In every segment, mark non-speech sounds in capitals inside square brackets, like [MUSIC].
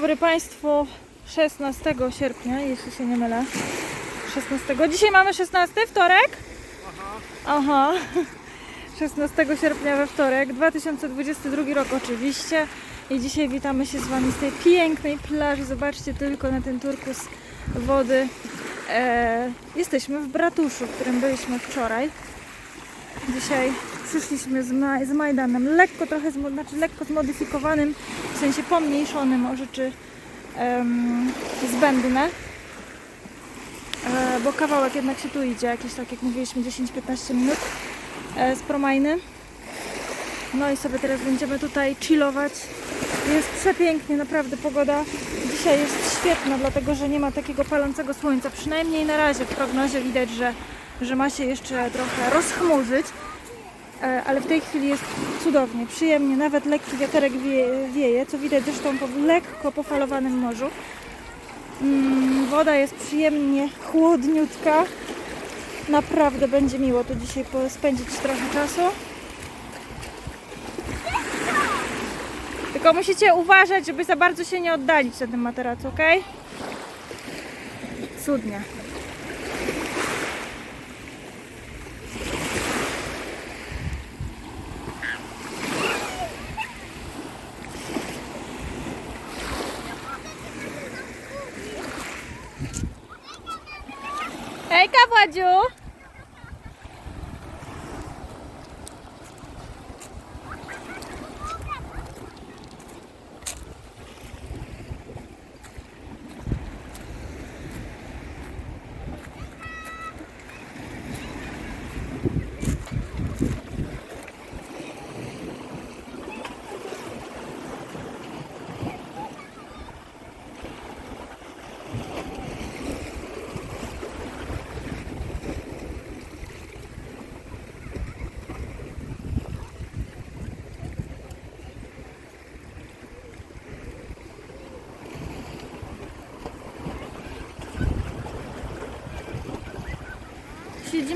dobry Państwu. 16 sierpnia, jeśli się nie mylę. 16. Dzisiaj mamy 16 wtorek? Aha. 16 [LAUGHS] sierpnia we wtorek, 2022 rok oczywiście. I dzisiaj witamy się z Wami z tej pięknej plaży. Zobaczcie tylko na ten turkus wody. E, jesteśmy w Bratuszu, w którym byliśmy wczoraj. Dzisiaj przyszliśmy z, ma- z Majdanem, lekko trochę, znaczy lekko zmodyfikowanym, w sensie pomniejszonym o rzeczy em, zbędne. E, bo kawałek jednak się tu idzie, jakieś tak jak mówiliśmy 10-15 minut e, z promajny. No i sobie teraz będziemy tutaj chillować. Jest przepięknie, naprawdę pogoda dzisiaj jest świetna, dlatego że nie ma takiego palącego słońca. Przynajmniej na razie w prognozie widać, że, że ma się jeszcze trochę rozchmurzyć. E, Ale w tej chwili jest cudownie, przyjemnie, nawet lekki wiaterek wieje, co widać zresztą po lekko pofalowanym morzu. Mm, Woda jest przyjemnie chłodniutka. Naprawdę będzie miło tu dzisiaj spędzić trochę czasu. Tylko musicie uważać, żeby za bardzo się nie oddalić na tym materacu, ok? Cudnie. Hejka, Władziu!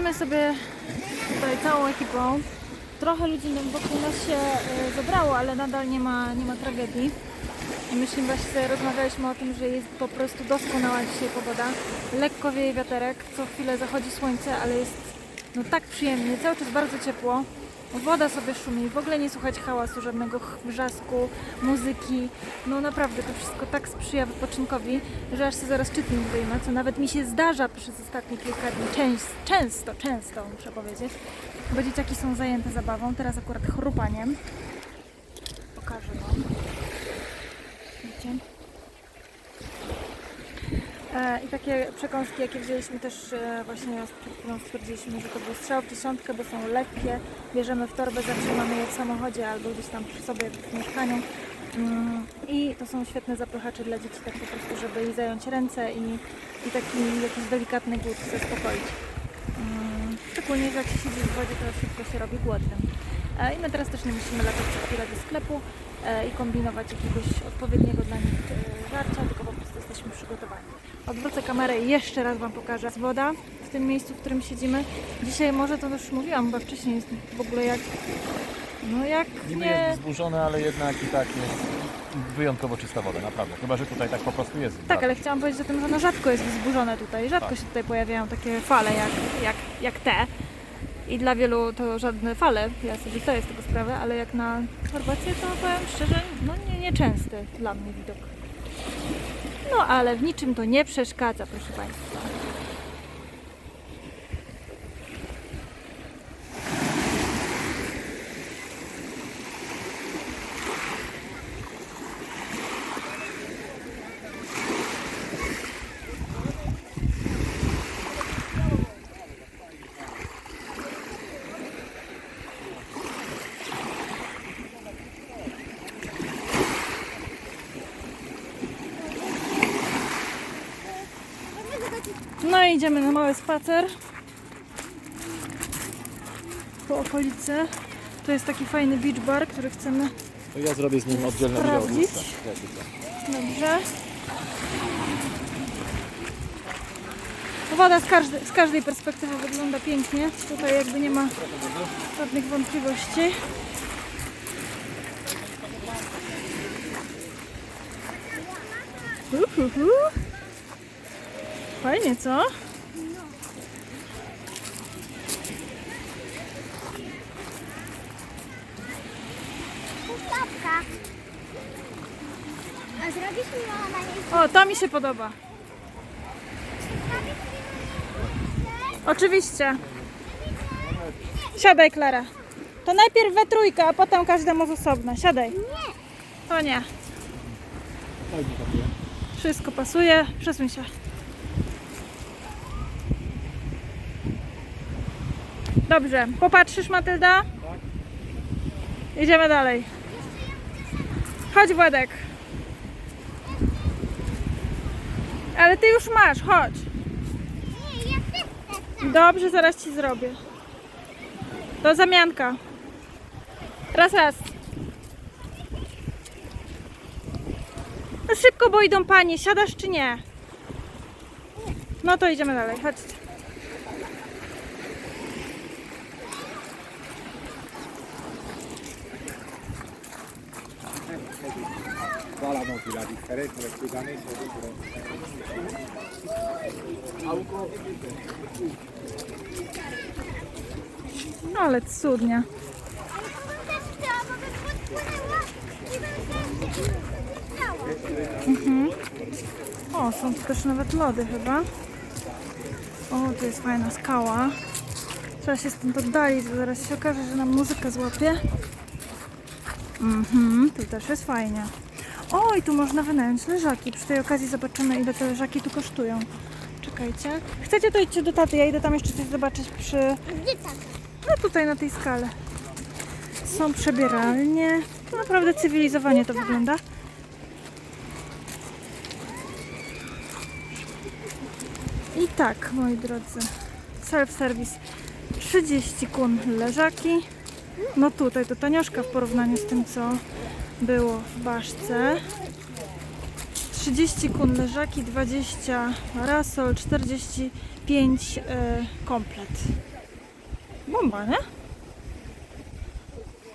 Siedzimy sobie tutaj całą ekipą. Trochę ludzi wokół nas się e, zebrało, ale nadal nie ma, nie ma tragedii. I właśnie rozmawialiśmy o tym, że jest po prostu doskonała dzisiaj pogoda. Lekko wieje wiaterek, co chwilę zachodzi słońce, ale jest no tak przyjemnie, cały czas bardzo ciepło. Woda sobie szumi, w ogóle nie słuchać hałasu, żadnego wrzasku, muzyki. No naprawdę to wszystko tak sprzyja wypoczynkowi, że aż się zaraz czytnik wyjmę, co nawet mi się zdarza przez ostatnie kilka dni. Często, często muszę powiedzieć. Bo dzieciaki są zajęte zabawą, teraz akurat chrupaniem. Pokażę Wam. Widzicie? E, I takie przekąski, jakie wzięliśmy też e, właśnie przed chwilą stwierdziliśmy, że to był strzał w dziesiątkę, bo są lekkie. Bierzemy w torbę, zawsze mamy je w samochodzie albo gdzieś tam przy sobie w mieszkaniu. Mm, I to są świetne zapychacze dla dzieci, tak po prostu, żeby im zająć ręce i, i taki jakiś delikatny głód zaspokoić. Mm, Szczególnie, że jak się siedzi w wodzie, to szybko się robi głodnym. E, I my teraz też nie musimy latać co chwilę do sklepu e, i kombinować jakiegoś odpowiedniego dla nich e, żarcia, tylko po prostu jesteśmy przygotowani. Odwrócę kamerę i jeszcze raz Wam pokażę. Jest woda tym miejscu, w którym siedzimy. Dzisiaj może to już mówiłam, bo wcześniej jest w ogóle jak... No jak Niby nie... jest zburzone, ale jednak i tak jest wyjątkowo czysta woda, naprawdę. Chyba, że tutaj tak po prostu jest. Tak, ale chciałam powiedzieć o tym, że no rzadko jest wzburzone tutaj. Rzadko Tak. się tutaj pojawiają takie fale jak, jak, jak te. I dla wielu to żadne fale, ja sobie zdaję z tego sprawę, ale jak na Chorwację to powiem szczerze, no nie, nieczęsty dla mnie widok. No ale w niczym to nie przeszkadza, proszę Państwa. No i idziemy na mały spacer po okolicy. To jest taki fajny beach bar, który chcemy To ja zrobię z nim oddzielne wideo. Sprawdzić. Insta. Jak zwykle. Dobrze. Woda z każdej, z każdej perspektywy wygląda pięknie. Tutaj jakby nie ma żadnych wątpliwości. Uhuhu. Fajnie, co? Puszczapka. A zrobisz mi mama na niej O, to mi się podoba. Oczywiście. Siadaj, Klara. To najpierw we trójkę, a potem każdemu z osobna. Siadaj. Nie. To nie. Wszystko pasuje. Przesuń się. Dobrze. Popatrzysz, Matylda? Tak. Idziemy dalej. Chodź, Władek. Ale ty już masz, chodź. Dobrze, zaraz ci zrobię. To zamianka. Raz, raz. No szybko, bo idą panie. Siadasz czy nie? No to idziemy dalej. Chodźcie. Bym też chciała, bo bym podpłynęła i bym też chciała. O, są tu też nawet lody chyba. O, tu jest fajna skała. Trzeba się stąd oddalić, bo zaraz się okaże, że nam muzykę złapie. Mhm, tu też jest fajnie. O, i tu można wynająć leżaki. Przy tej okazji zobaczymy, ile te leżaki tu kosztują. Czekajcie. Chcecie, to idźcie do taty. Ja idę tam jeszcze coś zobaczyć przy... Gdzie tak? No tutaj na tej skale. Są przebieralnie. To naprawdę cywilizowanie to wygląda. I tak, moi drodzy, self-service 30 kun leżaki. No tutaj to tanioszka w porównaniu z tym, co było w baszce. 30 kun leżaki, 20 rasol, 45 e, komplet. Bomba, nie?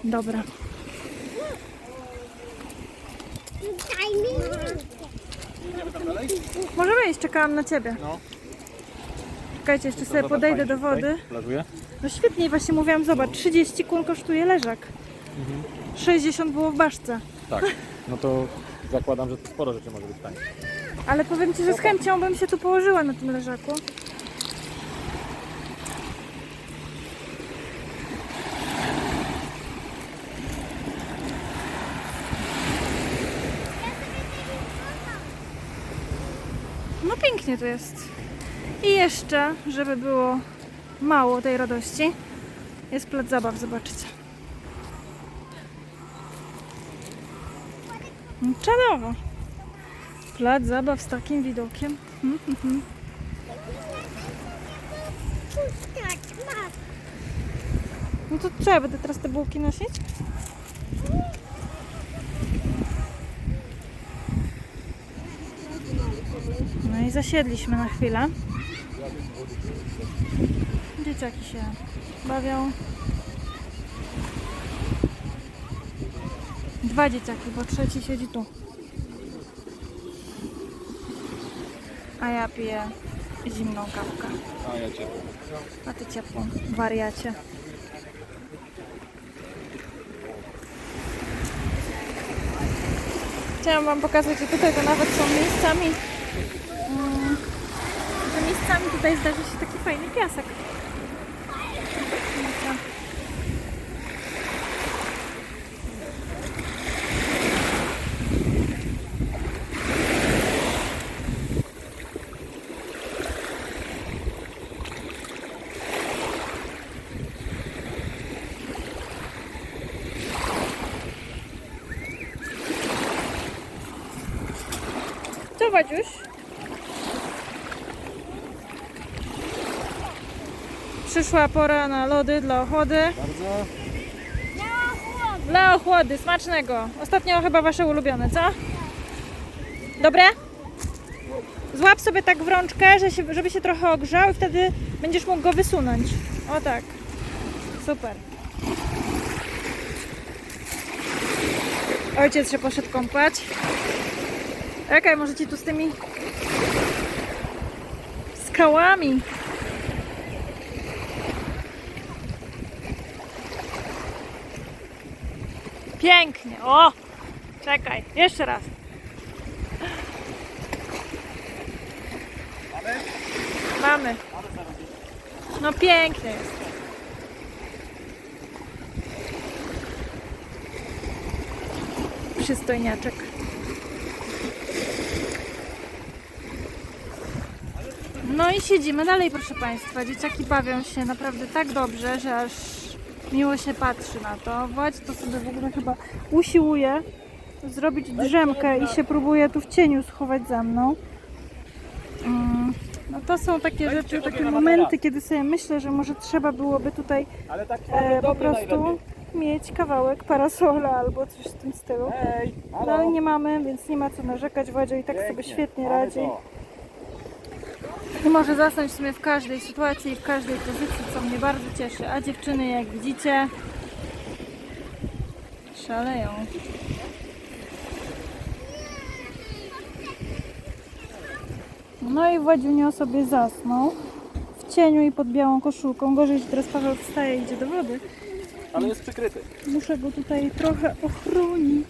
Dobra. Możemy iść, czekałam na ciebie. No. Czekajcie, jeszcze sobie podejdę do wody. No świetnie, właśnie mówiłam, zobacz, 30 kun kosztuje leżak. 60 było w baszce. Tak. No to zakładam, że sporo rzeczy może być taniej. Ale powiem Ci, że z chęcią bym się tu położyła na tym leżaku. No pięknie tu jest. I jeszcze, żeby było mało tej radości, jest plac zabaw, zobaczycie. No, Czadowo. Plac zabaw z takim widokiem. Mhm. Puszczać, masz. No to co, ja będę teraz te bułki nosić? No i zasiedliśmy na chwilę. Dzieciaki się bawią. Dwa dzieciaki, bo trzeci siedzi tu. A ja piję zimną kawkę. A ja cię. A ty ciepło, wariacie. Chciałam Wam pokazać, że tutaj to nawet są miejscami, mm, że miejscami tutaj zdarzy się taki fajny piasek. Co Wadziuś? Przyszła pora na lody dla ochody. Bardzo. Dla ochłody, smacznego. Ostatnio chyba wasze ulubione, co? Dobre? Złap sobie tak w rączkę, żeby się trochę ogrzał i wtedy będziesz mógł go wysunąć. O tak. Super. Ojciec się poszedł kąpać. Czekaj, może ci tu z tymi skałami. Pięknie, o! Czekaj, jeszcze raz. Mamy. No pięknie jest. Przystojniaczek. No i siedzimy dalej, proszę Państwa. Dzieciaki bawią się naprawdę tak dobrze, że aż miło się patrzy na to. Włać to sobie w ogóle chyba usiłuje zrobić drzemkę i się próbuje tu w cieniu schować za mną. Mm, No to są takie rzeczy, takie momenty, kiedy sobie myślę, że może trzeba byłoby tutaj tak e, po prostu mieć kawałek parasola albo coś w tym stylu. No ale nie mamy, więc nie ma co narzekać. Władzio i tak sobie świetnie radzi. I może zasnąć w sumie w każdej sytuacji i w każdej pozycji, co mnie bardzo cieszy. A dziewczyny, jak widzicie, szaleją. No i Władziunio sobie zasnął w cieniu i pod białą koszulką. Gorzej, że teraz Paweł wstaje i idzie do wody. Ale jest przykryty. Muszę go tutaj trochę ochronić.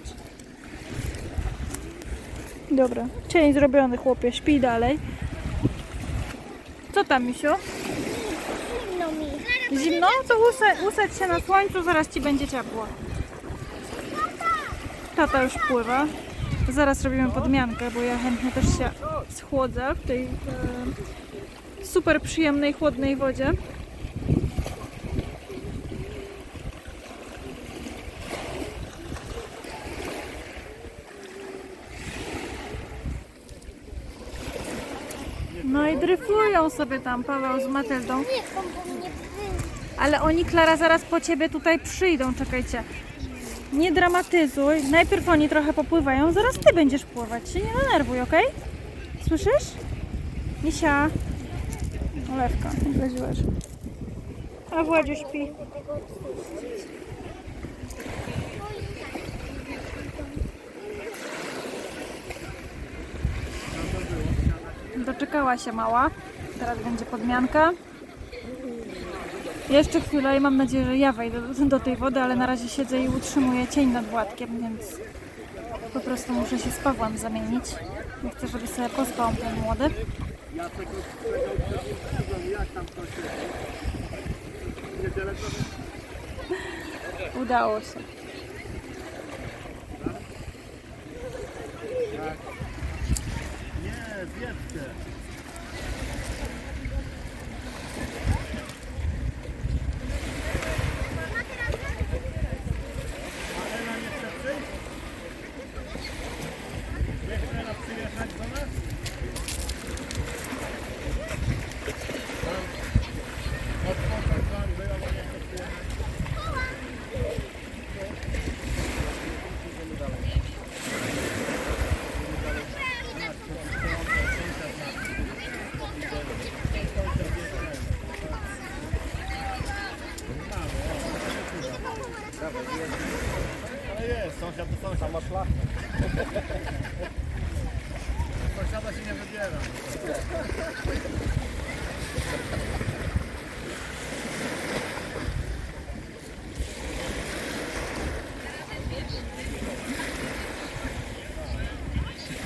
Dobra, cień zrobiony chłopie, śpi dalej. Co tam, misiu? Zimno mi. Zimno? To usa- usadź się na słońcu, zaraz ci będzie ciepło. Tata już pływa. Zaraz robimy podmiankę, bo ja chętnie też się schłodzę w tej e, super przyjemnej, chłodnej wodzie. No i dryfują sobie tam Paweł z Matyldą. Ale oni, Klara, zaraz po ciebie tutaj przyjdą, czekajcie. Nie dramatyzuj. Najpierw oni trochę popływają, zaraz ty będziesz pływać. Się nie denerwuj, ok? Słyszysz? Misia. Olewka, obraziłaś. A Władziu śpi. Doczekała się mała. Teraz będzie podmianka. Jeszcze chwilę i mam nadzieję, że ja wejdę do, do tej wody, ale na razie siedzę i utrzymuję cień nad Władkiem, więc po prostu muszę się z Pawłem zamienić. Nie chcę, żeby sobie pospał ten młody. Udało się. Ale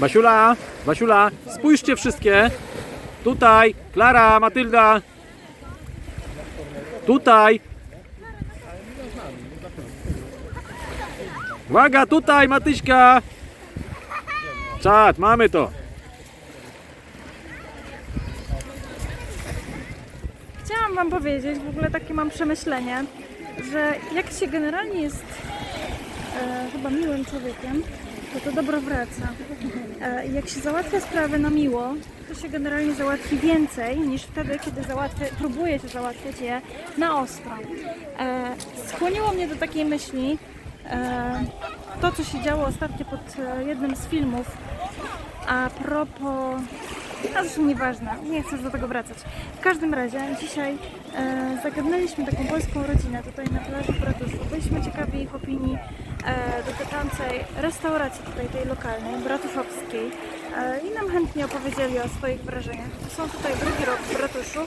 Basiula, Basiula, spójrzcie wszystkie. Tutaj, Klara, Matylda. Tutaj. Uwaga, tutaj, Matyśka. Czad, mamy to. Chciałam Wam powiedzieć, w ogóle takie mam przemyślenie, że jak się generalnie jest e, chyba miłym człowiekiem, to to dobro wraca. E, jak się załatwia sprawę na miło, to się generalnie załatwi więcej niż wtedy, kiedy załatwia, próbuje się załatwiać je na ostro. E, skłoniło mnie do takiej myśli e, to, co się działo ostatnio pod jednym z filmów a propos a zresztą nieważne, nie chcę do tego wracać. W każdym razie dzisiaj zagadnęliśmy taką polską rodzinę tutaj na plaży w Ratuszu. Byliśmy ciekawi ich opinii dotyczącej restauracji tutaj tej lokalnej, bratuszowskiej e, i nam chętnie opowiedzieli o swoich wrażeniach. Są tutaj drugi rok w ratuszu.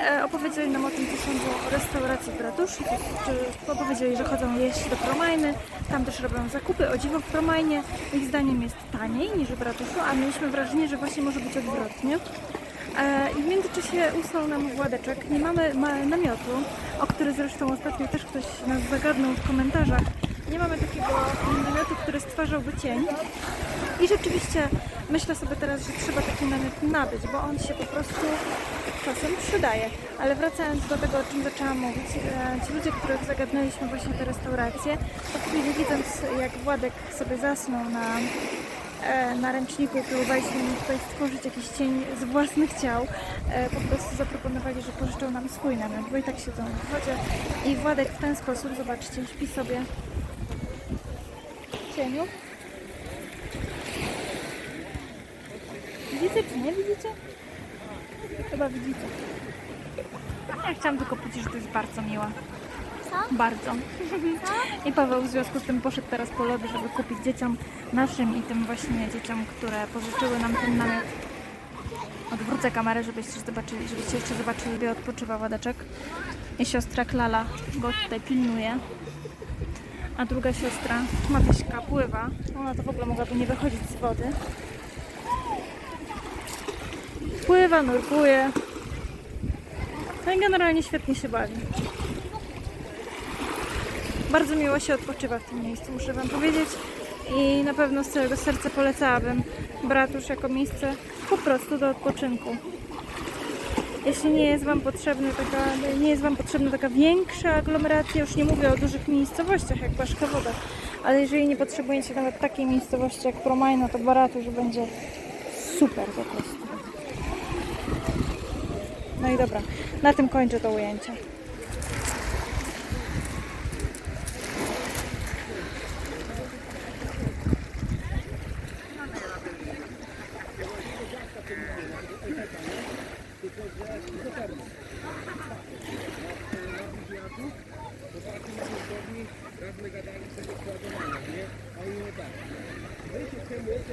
E, opowiedzieli nam o tym, co sądzą o restauracji w ratuszu, czy opowiedzieli, że chodzą jeść do Promajny, tam też robią zakupy, o dziwo w Promajnie ich zdaniem jest taniej niż w ratuszu, a mieliśmy wrażenie, że właśnie może być odwrotnie. E, I w międzyczasie usnął nam Władeczek. Nie mamy ma- namiotu, o który zresztą ostatnio też ktoś nas zagadnął w komentarzach. Nie mamy takiego namiotu, który stwarzałby cień. I rzeczywiście myślę sobie teraz, że trzeba taki namiot nabyć, bo on się po prostu czasem przydaje. Ale wracając do tego, o czym zaczęłam mówić, e, ci ludzie, których zagadnęliśmy właśnie te restauracje, chwili widząc jak Władek sobie zasnął na e, na ręczniku próbowaliśmy im tutaj stworzyć jakiś cień z własnych ciał. E, po prostu zaproponowali, że pożyczą nam swój namiot, bo i tak siedzą w wodzie. I Władek w ten sposób, zobaczcie, śpi sobie cieniu. Widzicie czy nie widzicie? Chyba widzicie. Ja chciałam tylko powiedzieć, że to jest bardzo miła. Co? Bardzo. [LAUGHS] I Paweł w związku z tym poszedł teraz po lody, żeby kupić dzieciom naszym i tym właśnie dzieciom, które pożyczyły nam ten namiot. Odwrócę kamerę, żebyście zobaczyli, żebyście jeszcze zobaczyli, gdzie odpoczywa Władeczek. I siostra Klala go tutaj pilnuje. A druga siostra, Matyśka, pływa. Ona to w ogóle mogłaby nie wychodzić z wody. Pływa, nurkuje. No i generalnie świetnie się bawi. Bardzo miło się odpoczywa w tym miejscu, muszę Wam powiedzieć. I na pewno z całego serca polecałabym Bratusz jako miejsce po prostu do odpoczynku. Jeśli nie jest Wam potrzebna taka, nie jest Wam potrzebna taka większa aglomeracja, już nie mówię o dużych miejscowościach jak Baszka Woda, ale jeżeli nie potrzebujecie nawet takiej miejscowości jak Promajno, to Baratusz będzie super po prostu. No i dobra, na tym kończę to ujęcie.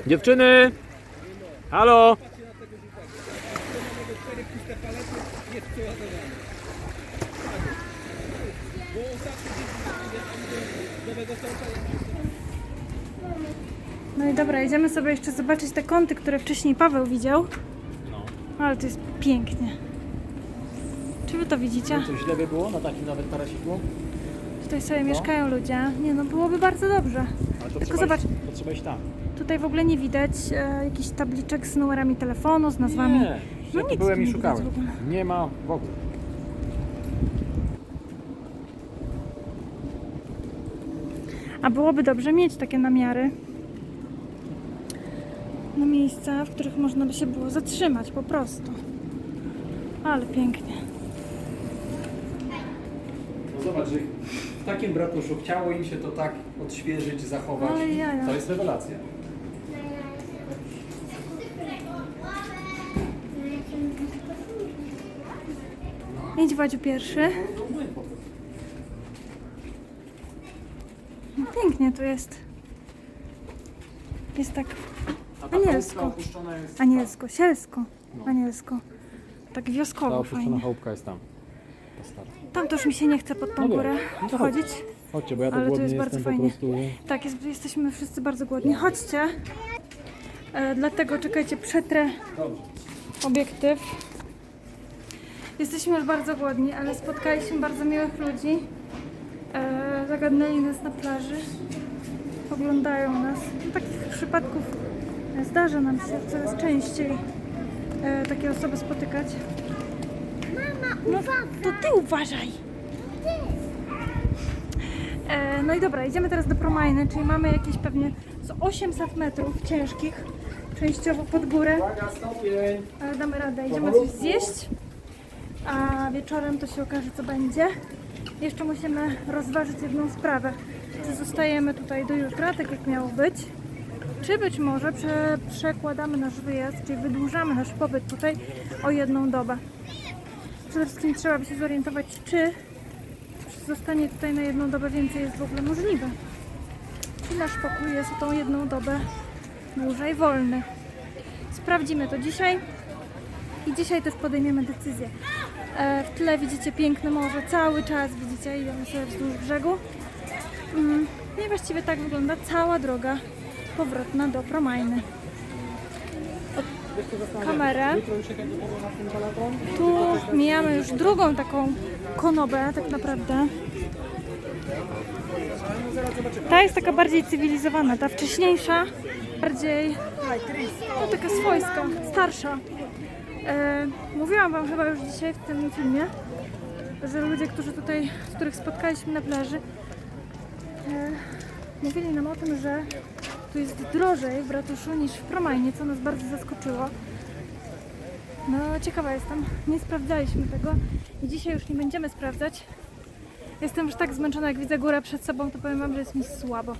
Dziewczyny! Halo! No i dobra, idziemy sobie jeszcze zobaczyć te kąty, które wcześniej Paweł widział. No. Ale to jest pięknie. Czy wy to widzicie? Co źle by było na takim nawet tarasiku? Tutaj sobie mieszkają ludzie. Nie no, byłoby bardzo dobrze. Ale to Tylko trzeba zobacz, Iść, to trzeba iść tam. Tutaj w ogóle nie widać e, jakichś tabliczek z numerami telefonu, z nazwami. Nie, No ja tu nic byłem tu i nie widać szukałem. w ogóle. Nie ma w ogóle. A byłoby dobrze mieć takie namiary na miejsca, w których można by się było zatrzymać po prostu. Ale pięknie. No zobacz, że w takim bratuszu chciało im się to tak odświeżyć, zachować. Ale jaja. To jest rewelacja. Idź Wadziu pierwszy. No, pięknie tu jest. Jest tak Anielsko. anielsko, sielsko, anielsko. Tak Ta wioskowo opuszczona fajnie. chałupka jest tam. Ta stara. Tam też mi się nie chce pod tą No dobra. górę No to wchodzić. Chodźcie, bo ja to Ale to głodny jest bardzo jestem fajnie. po prostu. Tak, jest, jesteśmy wszyscy bardzo głodni. Chodźcie. E, dlatego czekajcie, przetrę Dobrze. obiektyw. Jesteśmy już bardzo głodni, ale spotkaliśmy bardzo miłych ludzi. E, zagadnęli nas na plaży. Oglądają nas. Takich przypadków zdarza nam się coraz częściej e, takie osoby spotykać. Mama, No, to ty uważaj! E, no i dobra, idziemy teraz do Promajny, czyli mamy jakieś pewnie z 800 metrów ciężkich, częściowo pod górę, Uwaga, stopień! ale damy radę. Idziemy coś zjeść, a wieczorem to się okaże co będzie. Jeszcze musimy rozważyć jedną sprawę. Czy zostajemy tutaj do jutra, tak jak miało być, czy być może prze, przekładamy nasz wyjazd, czyli wydłużamy nasz pobyt tutaj o jedną dobę. Przede wszystkim trzeba by się zorientować, czy zostanie tutaj na jedną dobę więcej jest w ogóle możliwe. i nasz pokój jest o tą jedną dobę dłużej wolny. Sprawdzimy to dzisiaj i dzisiaj też podejmiemy decyzję. E, w tle widzicie piękne morze, cały czas widzicie, idziemy sobie wzdłuż brzegu. Mm, no i właściwie tak wygląda cała droga powrotna do Promajny. Kamerę. Tu mijamy już drugą taką konobę tak naprawdę. Ta jest taka bardziej cywilizowana, ta wcześniejsza bardziej no, taka swojska, starsza. E, mówiłam Wam chyba już dzisiaj w tym filmie, że ludzie, którzy tutaj, których spotkaliśmy na plaży, e, mówili nam o tym, że tu jest drożej w ratuszu niż w Promajnie, co nas bardzo zaskoczyło. No ciekawa jestem, nie sprawdzaliśmy tego i dzisiaj już nie będziemy sprawdzać. Jestem już tak zmęczona, jak widzę górę przed sobą, to powiem Wam, że jest mi słabo.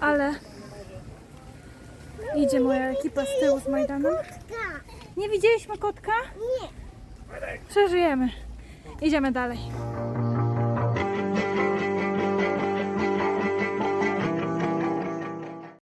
Ale idzie moja ekipa z tyłu z Majdanem. Nie widzieliśmy kotka? Nie. Przeżyjemy. Idziemy dalej.